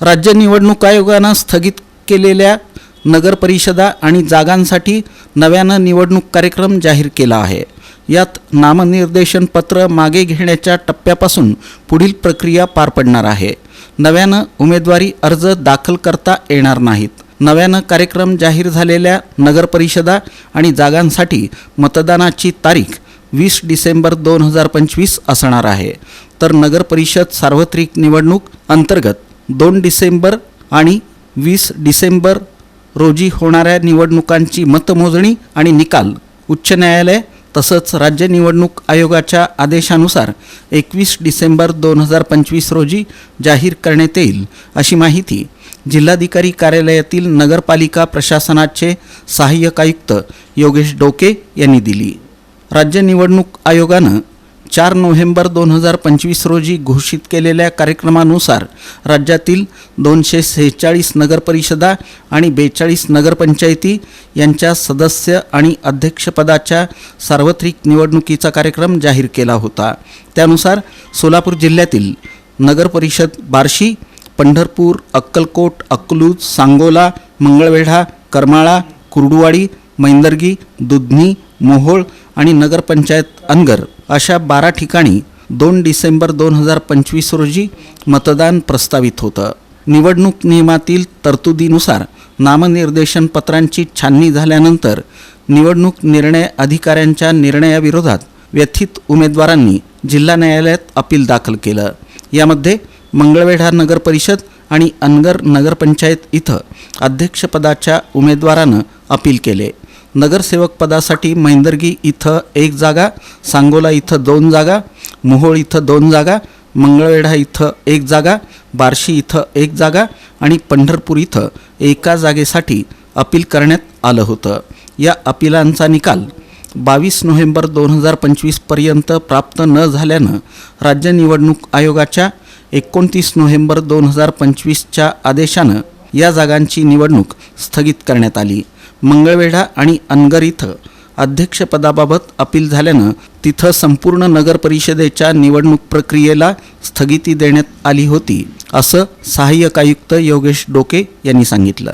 राज्य निवडणूक आयोगानं स्थगित केलेल्या नगरपरिषदा आणि जागांसाठी नव्यानं निवडणूक कार्यक्रम जाहीर केला आहे. यात नामनिर्देशन पत्र मागे घेण्याच्या टप्प्यापासून पुढील प्रक्रिया पार पडणार आहे. नव्यानं उमेदवारी अर्ज दाखल करता येणार नाहीत. नव्यानं कार्यक्रम जाहीर झालेल्या नगरपरिषदा आणि जागांसाठी मतदानाची तारीख वीस डिसेंबर दोन हजार पंचवीस असणार आहे. तर नगरपरिषद सार्वत्रिक निवडणूक अंतर्गत दोन डिसेंबर आणि वीस डिसेंबर रोजी होणाऱ्या निवडणुकांची मतमोजणी आणि निकाल. उच्च न्यायालय तसंच राज्य निवडणूक आयोगाच्या आदेशानुसार एकवीस डिसेंबर दोन हजार पंचवीस रोजी जाहीर करण्यात येईल अशी माहिती जिल्हाधिकारी कार्यालयातील नगरपालिका प्रशासनाचे सहाय्यक आयुक्त योगेश डोके यांनी दिली. राज्य निवडणूक आयोगानं चार नोव्हेंबर दोन हजार पंचवीस रोजी घोषित केलेल्या कार्यक्रमानुसार राज्यातील दोनशे सेहेचाळीस नगरपरिषदा आणि बेचाळीस नगरपंचायती यांच्या सदस्य आणि अध्यक्षपदाच्या सार्वत्रिक निवडणुकीचा कार्यक्रम जाहीर केला होता. त्यानुसार सोलापूर जिल्ह्यातील नगरपरिषद बार्शी पंढरपूर अक्कलकोट अक्कलूज सांगोला मंगळवेढा करमाळा कुर्डुवाडी मैंदर्गी दुधनी मोहोळ आणि नगरपंचायत अनगर अशा बारा ठिकाणी दोन डिसेंबर दोन हजार पंचवीस रोजी मतदान प्रस्तावित होतं. निवडणूक नियमातील तरतुदीनुसार नामनिर्देशन पत्रांची छाननी झाल्यानंतर निवडणूक निर्णय अधिकाऱ्यांच्या निर्णयाविरोधात व्यथित उमेदवारांनी जिल्हा न्यायालयात अपील दाखल केलं. यामध्ये मंगळवेढा नगर परिषद आणि अनगर नगरपंचायत इथं अध्यक्षपदाच्या उमेदवारानं अपील केले. नगरसेवक पदासाठी इथं एक जागा सांगोला इथं दोन जागा मोहोळ इथं दोन जागा मंगळवेढा इथं एक जागा बार्शी इथं एक जागा आणि पंढरपूर इथं एका जागेसाठी अपील करण्यात आलं होतं. या अपिलांचा निकाल बावीस नोव्हेंबर दोन हजार पंचवीसपर्यंत प्राप्त न झाल्यानं राज्य निवडणूक आयोगाच्या एकोणतीस नोव्हेंबर दोन हजार पंचवीसच्या आदेशानं या जागांची निवडणूक स्थगित करण्यात आली. मंगळवेढा आणि अनगर इथं अध्यक्षपदाबाबत अपील झाल्यानं तिथं संपूर्ण नगर परिषदेच्या निवडणूक प्रक्रियेला स्थगिती देण्यात आली होती असं सहाय्यक आयुक्त योगेश डोके यांनी सांगितलं.